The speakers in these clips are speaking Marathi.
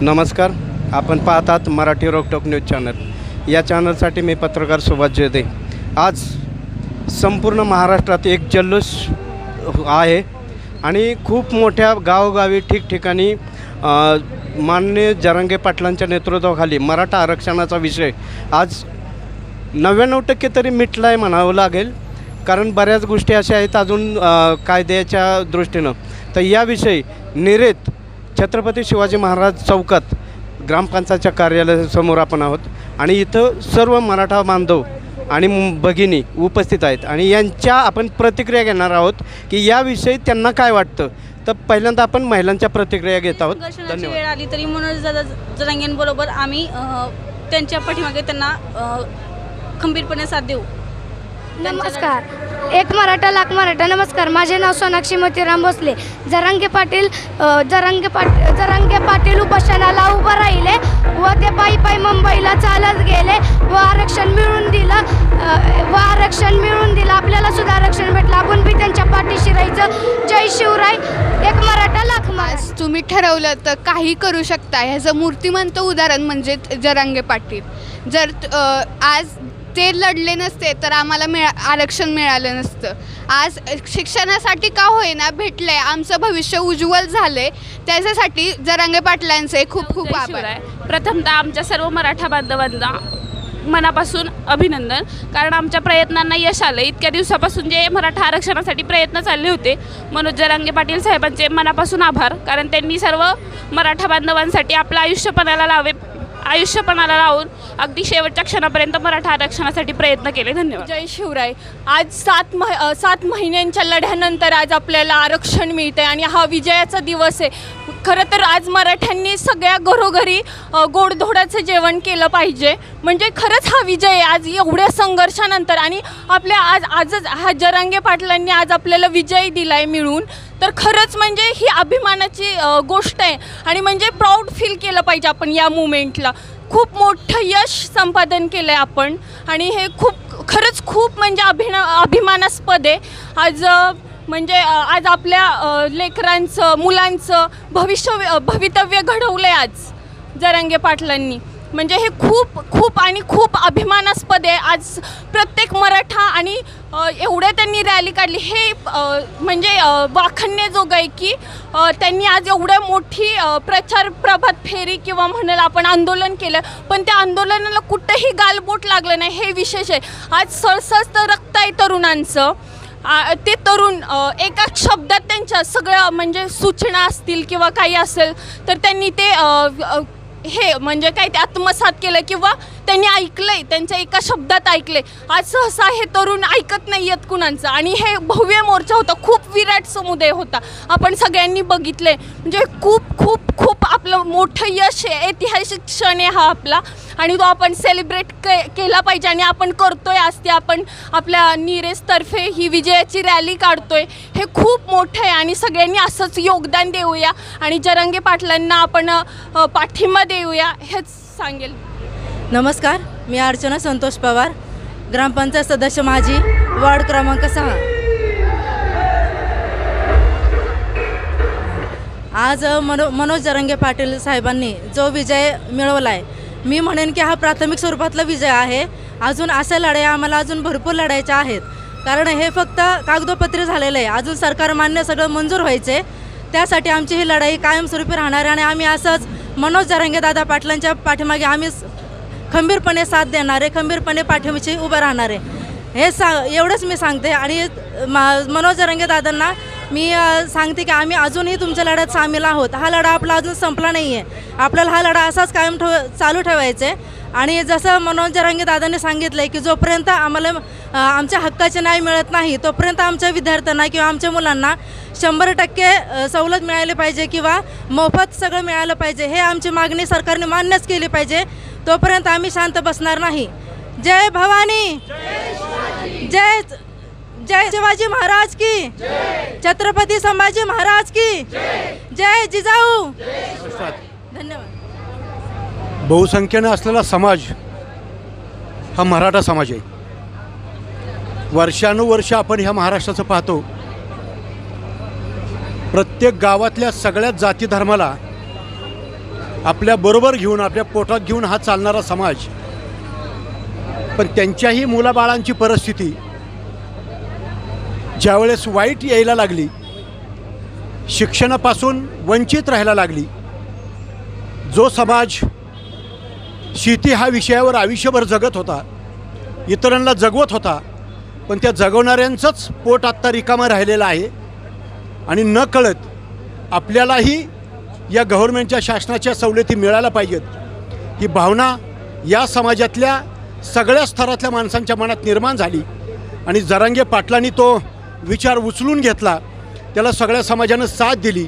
नमस्कार आपण पाहतात मराठी रोकटोक न्यूज चॅनल या चॅनलसाठी मी पत्रकार सुभाष जेदे आज संपूर्ण महाराष्ट्रात एक जल्लोष आहे आणि खूप मोठ्या गावोगावी ठिकठिकाणी माननीय जरांगे पाटलांच्या नेतृत्वाखाली मराठा आरक्षणाचा विषय आज नव्याण्णव टक्के तरी मिटला आहे म्हणावं लागेल. कारण बऱ्याच गोष्टी अशा आहेत अजून कायद्याच्या दृष्टीनं. तर याविषयी निरेत छत्रपती शिवाजी महाराज चौकात ग्रामपंचायतच्या कार्यालयासमोर आपण आहोत. आणि इथं सर्व मराठा बांधव आणि भगिनी उपस्थित आहेत. आणि यांच्या आपण प्रतिक्रिया घेणार आहोत की याविषयी त्यांना काय वाटतं. तर पहिल्यांदा आपण महिलांच्या प्रतिक्रिया घेत आहोत. धन्यवाद. वेळ आली तरी मनोज दादा जरांगेंबरोबर आम्ही अ, त्यांच्या पाठीमागे त्यांना अ, खंबीरपणे साथ देऊ. नमस्कार. एक मराठा लाख मराठा नमस्कार. माझे नाव सोनाक्षी मोतीराम भोसले. जरांगे पाटील अ, जरांगे पाट जरांगे पाटील उपोषणाला उभं राहिले व ते पायी पायी मुंबईला चालत गेले व आरक्षण मिळून दिलं व आरक्षण मिळून दिलं. आपल्याला सुद्धा आरक्षण भेटलं. आपण बी त्यांच्या पाठीशी राहायचं. जय शिवराय. एक मराठा लाख मास तुम्ही ठरवलं तर काही करू शकता. ह्याचं मूर्तिमंत उदाहरण म्हणजे जरांगे पाटील. जर आज ते लढले नसते तर आम्हाला मिळा आरक्षण मिळालं नसतं. आज शिक्षणासाठी का होईना भेटले आमचं भविष्य उज्ज्वल झाले त्याच्यासाठी जरांगे पाटलांचे खूप खूप आभार. शिवराय. प्रथमतः आमच्या सर्व मराठा बांधवांना मनापासून अभिनंदन. कारण आमच्या प्रयत्नांना यश आलं. इतक्या दिवसापासून जे मराठा आरक्षणासाठी प्रयत्न चालले होते मनोज जरांगे पाटील साहेबांचे मनापासून आभार. कारण त्यांनी सर्व मराठा बांधवांसाठी आपलं आयुष्यपणाला लावे आयुष्यपणाला लावून अगदी शेवटच्या क्षणापर्यंत मराठा आरक्षणासाठी प्रयत्न केले. धन्यवाद. जय शिवराय. आज सात मह अ, सात महिन्यांच्या लढ्यानंतर आज आपल्याला आरक्षण मिळतं आहे आणि हा विजयाचा दिवस आहे. खरं तर आज मराठ्यांनी सगळ्या घरोघरी गोडधोडाचं जेवण केलं पाहिजे. म्हणजे खरंच हा विजय आहे. आज एवढ्या संघर्षानंतर आणि आपल्या आज आजच हा जरांगे पाटलांनी आज आपल्याला विजय आहे मिळून. तर खरंच म्हणजे ही अभिमानाची गोष्ट आहे. आणि म्हणजे प्राऊड फील केलं पाहिजे आपण या मुमेंटला खूप मोठं यश संपादन केलं आहे आपण. आणि हे खूप खरंच खूप म्हणजे अभिना अभिमानास्पद आहे. आज म्हणजे आज आपल्या लेकरांचं मुलांचं भविष्य भवितव्य घडवलं आहे आज जरांगे पाटलांनी. म्हणजे हे खूप खूप आणि खूप अभिमानास्पद आहे. आज प्रत्येक मराठा आणि एवढे त्यांनी रॅली काढली. हे म्हणजे अ, वाखण्याजोगं आहे की त्यांनी आज एवढं मोठी प्रचार प्रभात फेरी किंवा म्हणाल आपण आंदोलन केलं पण त्या आंदोलनाला कुठंही गालबोट लागलं नाही. हे विशेष आहे. आज सळसळत रक्त आहे तरुणांचं. ते तरुण एकाच एका शब्दात त्यांच्या सगळ्या म्हणजे सूचना असतील किंवा काही असेल तर त्यांनी ते हे म्हणजे काय ते आत्मसात केलं किंवा त्यांनी ऐकलंय त्यांच्या एका शब्दात ऐकले आज सहसा हे तरुण ऐकत नाही आहेत कुणांचं. आणि हे भव्य मोर्चा होता खूप विराट समुदाय होता. आपण सगळ्यांनी बघितले म्हणजे खूप खूप खूप आपलं मोठं यश आहे ऐतिहासिक क्षण आहे हा आपला. आणि तो आपण सेलिब्रेट के केला पाहिजे आणि आपण करतोय आज ते आपण आपल्या नीरेजतर्फे ही विजयाची रॅली काढतोय. हे खूप मोठं आहे आणि सगळ्यांनी असंच योगदान देऊया. आणि जरंगे पाटलांना आपण पाठिंबा देऊया हेच सांगेल नमस्कार मी अर्चना संतोष पवार ग्रामपंचायत सदस्य माझी वार्ड क्रमांक सहा. आज मनो मनोज जरंगे पाटील साहेबांनी जो विजय मिळवला आहे मी म्हणेन की हा प्राथमिक स्वरूपातला विजय आहे. अजून अशा लढाया आम्हाला अजून भरपूर लढायच्या आहेत. कारण हे फक्त कागदोपत्र झालेलं आहे. अजून सरकार मान्य सगळं मंजूर व्हायचे त्यासाठी आमची ही लढाई कायमस्वरूपी राहणार आहे आणि आम्ही असंच मनोज जरंगे दादा पाटलांच्या पाठीमागे आम्ही खंबीरपणे साथ देणारे खंबीरपणे पाठीशी उभं राहणारे. हे सा एवढंच मी सांगते आणि मा मनोज रंगे दादांना मी सांगते की आम्ही अजूनही तुमच्या लढ्यात सामील आहोत. हा लढा आपला अजून संपला नाही आहे आपल्याला हा लढा असाच कायम ठेव चालू ठेवायचा. आहे आणि जसं मनोज दादांनी सांगितलं आहे की जोपर्यंत आम्हाला आमच्या हक्काचे न्याय मिळत नाही तोपर्यंत आमच्या विद्यार्थ्यांना किंवा आमच्या मुलांना शंभर टक्के सवलत मिळाली पाहिजे किंवा मोफत सगळं मिळालं पाहिजे. हे आमची मागणी सरकारने मान्यच केली पाहिजे. तोपर्यंत आम्ही शांत बसणार नाही. जय भवानी. जय जय शिवाजी महाराज की. छत्रपती संभाजी महाराज की. जय जिजाऊ. धन्यवाद. बहुसंख्येनं असलेला समाज हा मराठा समाज आहे. वर्षानुवर्ष आपण ह्या महाराष्ट्राचं पाहतो. प्रत्येक गावातल्या सगळ्याच जाती धर्माला आपल्या बरोबर घेऊन आपल्या पोटात घेऊन हा चालणारा समाज. पण त्यांच्याही मुलाबाळांची परिस्थिती ज्यावेळेस वाईट यायला लागली शिक्षणापासून वंचित राहायला लागली जो समाज शेती हा विषयावर आयुष्यभर जगत होता इतरांना जगवत होता पण त्या जगवणाऱ्यांचंच पोट आत्ता रिकामं राहिलेलं आहे. आणि न कळत आपल्यालाही या गव्हर्नमेंटच्या शासनाच्या सवलती मिळायला पाहिजेत. ही भावना या समाजातल्या सगळ्या स्तरातल्या माणसांच्या मनात निर्माण झाली आणि जरांगे पाटलांनी तो विचार उचलून घेतला त्याला सगळ्या समाजानं साथ दिली.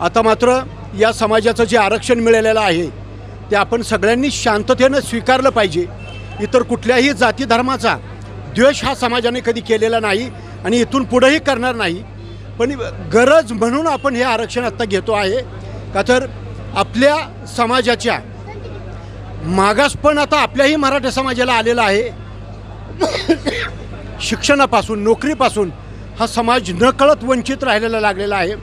आता मात्र या समाजाचं जे आरक्षण मिळालेलं आहे ते आपण सगळ्यांनी शांततेनं स्वीकारलं पाहिजे. इतर कुठल्याही जाती धर्माचा द्वेष हा समाजाने कधी केलेला नाही आणि इथून पुढंही करणार नाही. पण गरज म्हणून आपण हे आरक्षण आत्ता घेतो आहे. का तर आपल्या समाजाच्या मागास पण आता आपल्याही मराठा समाजाला आलेला आहे. शिक्षणापासून नोकरीपासून हा समाज नकळत वंचित राहिलेला लागलेला आहे.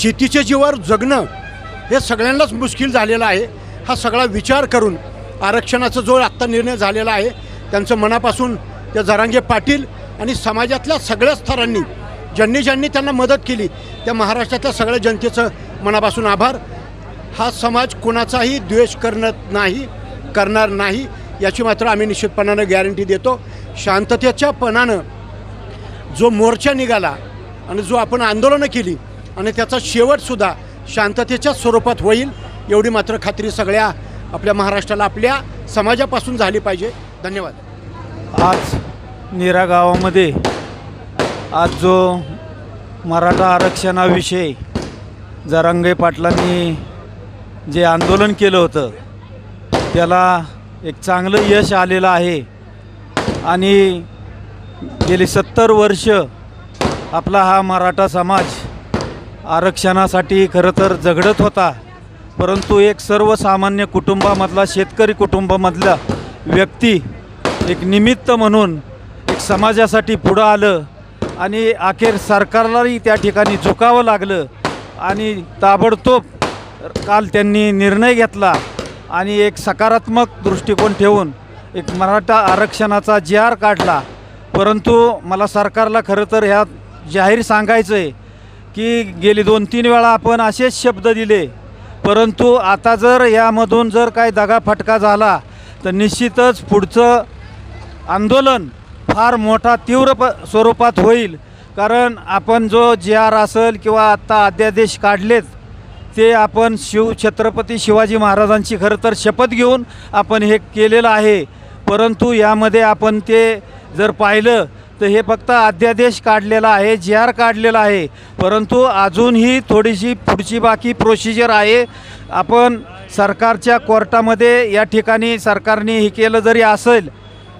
शेतीच्या जीवावर जगणं हे सगळ्यांनाच मुश्किल झालेलं आहे. हा सगळा विचार करून आरक्षणाचा जो आत्ता निर्णय झालेला आहे त्यांचं मनापासून त्या जरांगे पाटील आणि समाजातल्या सगळ्या स्तरांनी ज्यांनी ज्यांनी त्यांना मदत केली त्या महाराष्ट्रातल्या सगळ्या जनतेचं मनापासून आभार. हा समाज कोणाचाही द्वेष करणार नाही करणार नाही याची मात्र आम्ही निश्चितपणानं गॅरंटी देतो. शांततेच्या पणानं जो मोर्चा निघाला आणि जो आपण आंदोलनं केली आणि त्याचा शेवटसुद्धा शांततेच्या स्वरूपात होईल एवढी मात्र खात्री सगळ्या आपल्या महाराष्ट्राला आपल्या समाजापासून झाली पाहिजे. धन्यवाद. आज नीरा गावामध्ये आज जो मराठा आरक्षणाविषयी जरांगे पाटलांनी जे आंदोलन केलं होतं त्याला एक चांगलं यश आलेलं आहे. आणि गेली सत्तर वर्ष आपला हा मराठा समाज आरक्षणासाठी खरं तर झगडत होता. परंतु एक सर्वसामान्य कुटुंबामधला शेतकरी कुटुंबामधला व्यक्ती एक निमित्त म्हणून एक समाजासाठी पुढं आलं. आणि अखेर सरकारलाही त्या ठिकाणी झुकावं लागलं आणि ताबडतोब काल त्यांनी निर्णय घेतला आणि एक सकारात्मक दृष्टिकोन ठेवून एक मराठा आरक्षणाचा जी आर काढला. परंतु मला सरकारला खरं तर ह्या जाहीर सांगायचं आहे की गेली दोन तीन वेळा आपण असेच शब्द दिले. परंतु आता जर यामधून जर काही दगाफटका झाला तर निश्चितच पुढचं आंदोलन फार मोठा तीव्र प स्वरूपात होईल. कारण आपण जो जे आर असेल किंवा आत्ता अध्यादेश काढलेत ते आपण शिव छत्रपती शिवाजी महाराजांची खरं तर शपथ घेऊन आपण हे केलेलं आहे. परंतु यामध्ये आपण ते जर पाहिलं तर हे फक्त अध्यादेश काढलेला आहे जे आर काढलेला आहे. परंतु अजूनही थोडीशी पुढची बाकी प्रोसिजर आहे. आपण सरकारच्या कोर्टामध्ये या ठिकाणी सरकारने हे केलं जरी असेल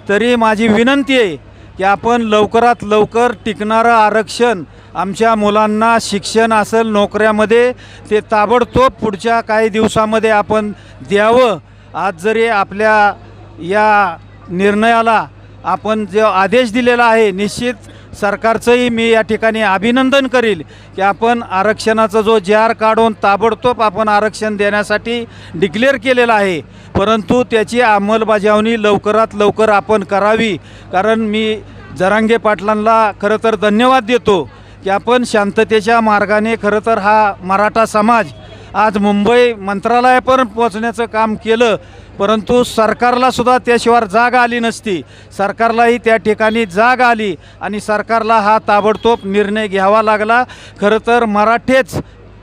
तरी माझी विनंती आहे की आपण लवकरात लवकर टिकणारं आरक्षण आमच्या मुलांना शिक्षण असेल नोकऱ्यामध्ये ते ताबडतोब पुढच्या काही दिवसामध्ये आपण द्यावं. आज जरी आपल्या या निर्णयाला आपण जो आदेश दिलेला आहे निश्चित सरकारचंही मी या ठिकाणी अभिनंदन करील की आपण आरक्षणाचा जो जे आर काढून ताबडतोब आपण आरक्षण देण्यासाठी डिक्लेअर केलेलं आहे. परंतु त्याची अंमलबजावणी लवकरात लवकर आपण करावी. कारण मी जरांगे पाटलांना खरं तर धन्यवाद देतो की आपण शांततेच्या मार्गाने खरं तर हा मराठा समाज आज मुंबई मंत्रालयापर्यंत पोहोचण्याचं काम केलं. परंतु सरकारला सुद्धा त्याशिवाय जाग आली नसती. सरकारलाही त्या ठिकाणी जाग आली आणि सरकारला हा ताबडतोब निर्णय घ्यावा लागला. खरं तर मराठेच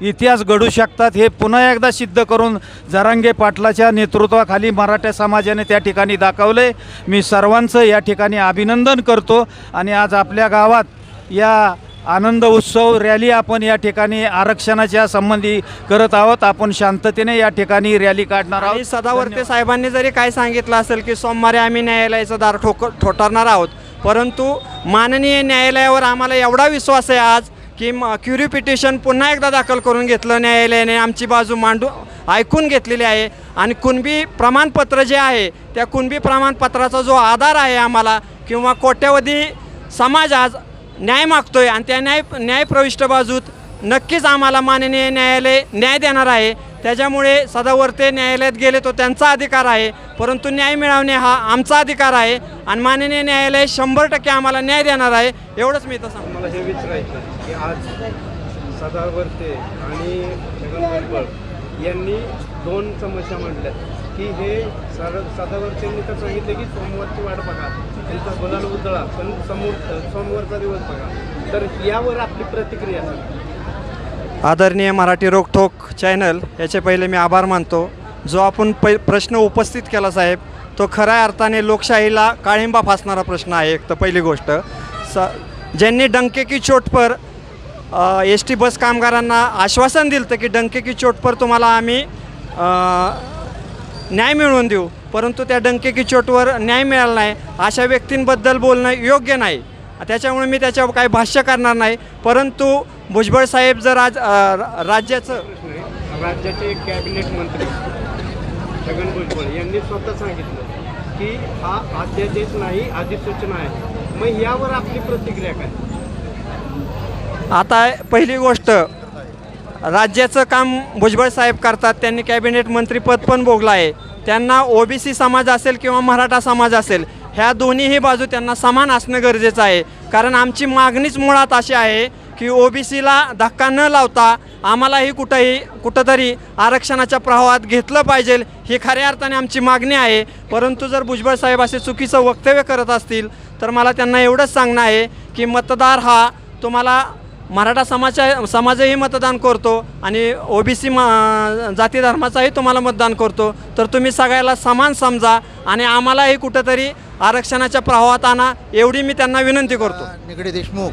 इतिहास घडू शकतात हे पुन्हा एकदा सिद्ध करून जरांगे पाटलाच्या नेतृत्वाखाली मराठा समाजाने त्या ठिकाणी दाखवले मी सर्वांचं या ठिकाणी अभिनंदन करतो आणि आज आपल्या गावात या आनंद उत्सव रॅली आपण या ठिकाणी आरक्षणाच्या संबंधी करत आहोत. आपण शांततेने या ठिकाणी रॅली काढणार आहोत. सदावर्ते साहेबांनी जरी काय सांगितलं असेल की सोमवारी आम्ही न्यायालयाचं दार ठोक ठोठारणार आहोत परंतु माननीय न्यायालयावर आम्हाला एवढा विश्वास आहे आज की म क्युरी पिटिशन पुन्हा एकदा दाखल करून घेतलं न्यायालयाने आमची बाजू मांडू ऐकून घेतलेली आहे. आणि कुणबी प्रमाणपत्र जे आहे त्या कुणबी प्रमाणपत्राचा जो आधार आहे आम्हाला किंवा कोट्यवधी समाज आज न्याय मागतोय आणि त्या न्याय न्यायप्रविष्ट बाजूत नक्कीच आम्हाला माननीय न्यायालय न्याय देणार आहे. त्याच्यामुळे सदावर्ते न्यायालयात गेले तो त्यांचा अधिकार आहे. परंतु न्याय मिळवणे हा आमचा अधिकार आहे आणि माननीय न्यायालय शंभर टक्के आम्हाला न्याय देणार आहे. एवढंच मी तर सांगतो. मला हे विचारायचं की आज सदावर्ते आणि यांनी दोन समस्या मांडल्या की हे सर सदावर्तेंनी तर सांगितले की सोमवारची वाट बघा. त्यांचा गुलाल उधळा पण समोर सोमवारचा दिवस बघा. तर यावर आपली प्रतिक्रिया आदरणीय मराठी रोकठोक चॅनल याचे पहिले मी आभार मानतो. जो आपण पै प्रश्न उपस्थित केला साहेब तो खऱ्या अर्थाने लोकशाहीला काळिंबा फासणारा प्रश्न आहे एक तर पहिली गोष्ट. स ज्यांनी डंके की चोट पर एस टी बस कामगारांना आश्वासन दिलं तर की डंके की चोट पर तुम्हाला आम्ही न्याय मिळवून देऊ परंतु त्या डंके की चोटवर न्याय मिळाला नाही. अशा व्यक्तींबद्दल बोलणं योग्य नाही. त्याच्यामुळे मी त्याच्यावर काही भाष्य करणार नाही. परंतु भुजबळ साहेब जर आज राज्याचं राज्याचे कॅबिनेट मंत्री छगन भुजबळ यांनी स्वतः सांगितलं की हा अध्यादेश नाही अधिसूचना आहे. मग यावर आपली प्रतिक्रिया काय? आता पहिली गोष्ट राज्याचं काम भुजबळ साहेब करतात त्यांनी कॅबिनेट मंत्रीपद पण भोगलं आहे. त्यांना ओबीसी समाज असेल किंवा मराठा समाज असेल ह्या दोन्हीही बाजू त्यांना समान असणं गरजेचं आहे. कारण आमची मागणीच मुळात अशी आहे की ओबीसीला धक्का न लावता आम्हालाही कुठंही कुठंतरी आरक्षणाच्या प्रवाहात घेतलं पाहिजे ही खऱ्या अर्थाने आमची मागणी आहे. परंतु जर भुजबळ साहेब असे चुकीचं वक्तव्य करत असतील तर मला त्यांना एवढंच सांगणं आहे की मतदार हा तुम्हाला मराठा समाजा समाजही मतदान करतो आणि ओबीसी म जाती धर्माचाही तुम्हाला मतदान करतो. तर तुम्ही सगळ्याला समान समजा आणि आम्हालाही कुठंतरी आरक्षणाच्या प्रवाहात आणा एवढी मी त्यांना विनंती करतो. निगडे देशमुख.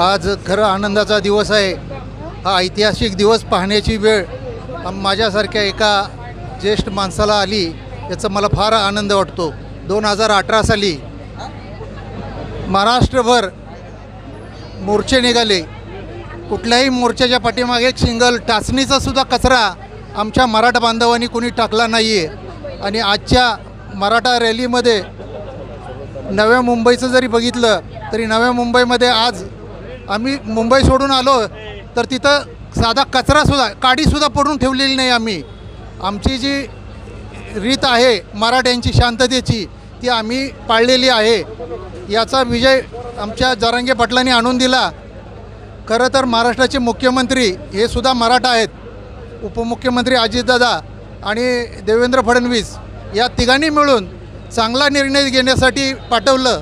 आज खरं आनंदाचा दिवस आहे. हा ऐतिहासिक दिवस पाहण्याची वेळ माझ्यासारख्या एका ज्येष्ठ माणसाला आली याचा मला फार आनंद वाटतो. दोन हजार अठरा साली महाराष्ट्रभर मोर्चे निघाले. कुठल्याही मोर्चाच्या पाठीमागे एक सिंगल टाचणीचा सुद्धा कचरा आमच्या मराठा बांधवांनी कोणी टाकला नाही आहे आणि आजच्या मराठा रॅलीमध्ये नव्या मुंबईचं जरी बघितलं तरी नव्या मुंबईमध्ये आज आम्ही मुंबई सोडून आलो तर तिथं साधा कचरासुद्धा काडीसुद्धा पडून ठेवलेली नाही आम्ही. आमची जी रीत आहे मराठ्यांची शांततेची ती आम्ही पाळलेली आहे. याचा विजय आमच्या जरांगे पाटलांनी आणून दिला. खरं तर महाराष्ट्राचे मुख्यमंत्री हे सुद्धा मराठा आहेत. उपमुख्यमंत्री अजितदादा आणि देवेंद्र फडणवीस या तिघांनी मिळून चांगला निर्णय घेण्यासाठी पाठवलं.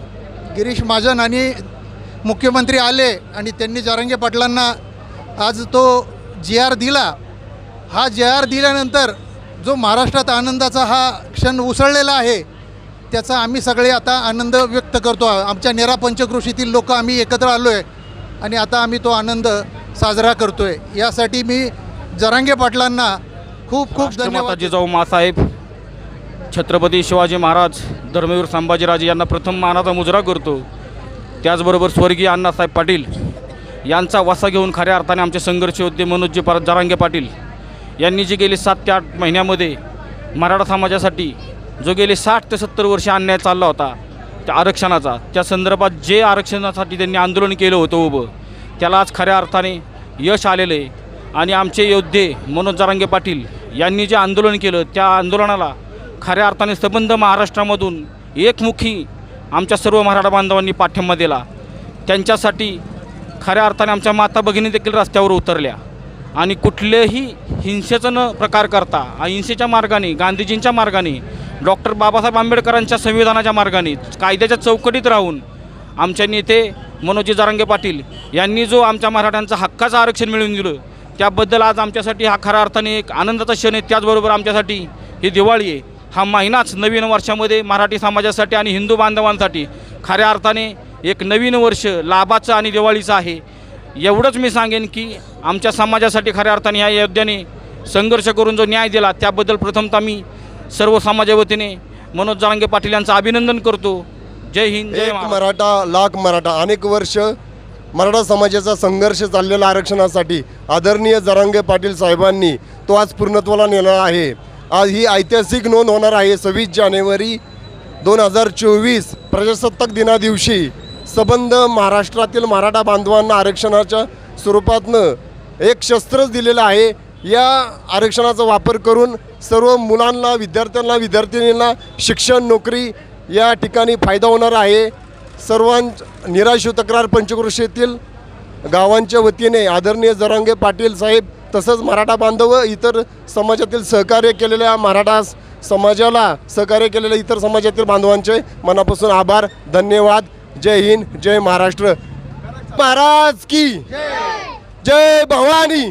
गिरीश महाजन आणि मुख्यमंत्री आले आणि त्यांनी जारंगे पाटलांना आज तो जी आर दिला. हा जी आर दिल्यानंतर जो महाराष्ट्रात आनंदाचा हा क्षण उसळलेला आहे त्याचा आम्ही सगळे आता आनंद व्यक्त करतो. आमच्या नेरा पंचकृषीतील लोक आम्ही एकत्र आलो आहे आणि आता आम्ही तो आनंद साजरा करतो आहे यासाठी मी जरांगे पाटलांना खूप खूप धन्यवाद जिजाऊ मासाहेब छत्रपती शिवाजी महाराज धर्मवीर संभाजीराजे यांना प्रथम मानाचा मुजरा करतो. त्याचबरोबर स्वर्गीय अण्णासाहेब पाटील यांचा वसा घेऊन खऱ्या अर्थाने आमचे संघर्ष योद्धे मनोजी परत जरांगे पाटील यांनी जे गेले सात ते आठ महिन्यामध्ये मराठा समाजासाठी जो गेले साठ ते सत्तर वर्ष अन्याय चालला होता त्या आरक्षणाचा त्या संदर्भात जे आरक्षणासाठी त्यांनी आंदोलन केलं होतं उभं त्याला आज खऱ्या अर्थाने यश आलेलं आहे. आणि आमचे योद्धे मनोज जारांगे पाटील यांनी जे आंदोलन केलं त्या आंदोलनाला खऱ्या अर्थाने संबंध महाराष्ट्रामधून एकमुखी आमच्या सर्व मराठा बांधवांनी पाठिंबा दिला. त्यांच्यासाठी खऱ्या अर्थाने आमच्या माता भगिनी देखील रस्त्यावर उतरल्या. आणि कुठलेही हिंसेचं न प्रकार करता अहिंसेच्या मार्गाने गांधीजींच्या मार्गाने डॉक्टर बाबासाहेब आंबेडकरांच्या संविधानाच्या मार्गाने कायद्याच्या चौकटीत राहून आमच्या नेते मनोजी जारांगे पाटील यांनी जो आमच्या मराठ्यांचा हक्काचं आरक्षण मिळवून दिलं त्याबद्दल आज आमच्यासाठी हा खऱ्या अर्थाने एक आनंदाचा क्षण आहे. त्याचबरोबर आमच्यासाठी ही दिवाळी आहे. हा महिनाच नवीन वर्षामध्ये मराठी समाजासाठी आणि हिंदू बांधवांसाठी खऱ्या अर्थाने एक नवीन वर्ष लाभाचं आणि दिवाळीचं आहे. एवढंच मी सांगेन की आमच्या समाजासाठी खऱ्या अर्थाने या योद्ध्याने संघर्ष करून जो न्याय दिला त्याबद्दल प्रथमतः मी सर्व समाजा वतीने मनोज जारांगे पाटील यांचं अभिनंदन करतो. जय हिंद जय एक महाराष्ट्र. मराठा लाख मराठा अनेक वर्ष मराठा समाजाचा संघर्ष चाललेला आरक्षणासाठी आदरणीय जरांगे पाटील साहेबांनी तो आज पूर्णत्वाला नेला आहे. आज ही ऐतिहासिक नोंद होणार आहे सव्वीस जानेवारी दोन हजार चोवीस प्रजासत्ताक दिनादिवशी. संबंध महाराष्ट्रातील मराठा बांधवांना आरक्षणाच्या स्वरूपातनं एक शस्त्रच दिलेलं आहे. या आरक्षणाचा वापर करून सर्व मुलांना विद्यार्थ्यांना विद्यार्थिनींना शिक्षण नोकरी या ठिकाणी फायदा होणार आहे. सर्वां निराशू तक्रार पंचक्रोशीतील गावांच्या वतीने आदरणीय जरांगे पाटील साहेब तसंच मराठा बांधव इतर समाजातील सहकार्य केलेल्या मराठा समाजाला सहकार्य केलेल्या इतर समाजातील बांधवांचे मनापासून आभार धन्यवाद. जय हिंद जय महाराष्ट्र. महाराज की जय. भवानी.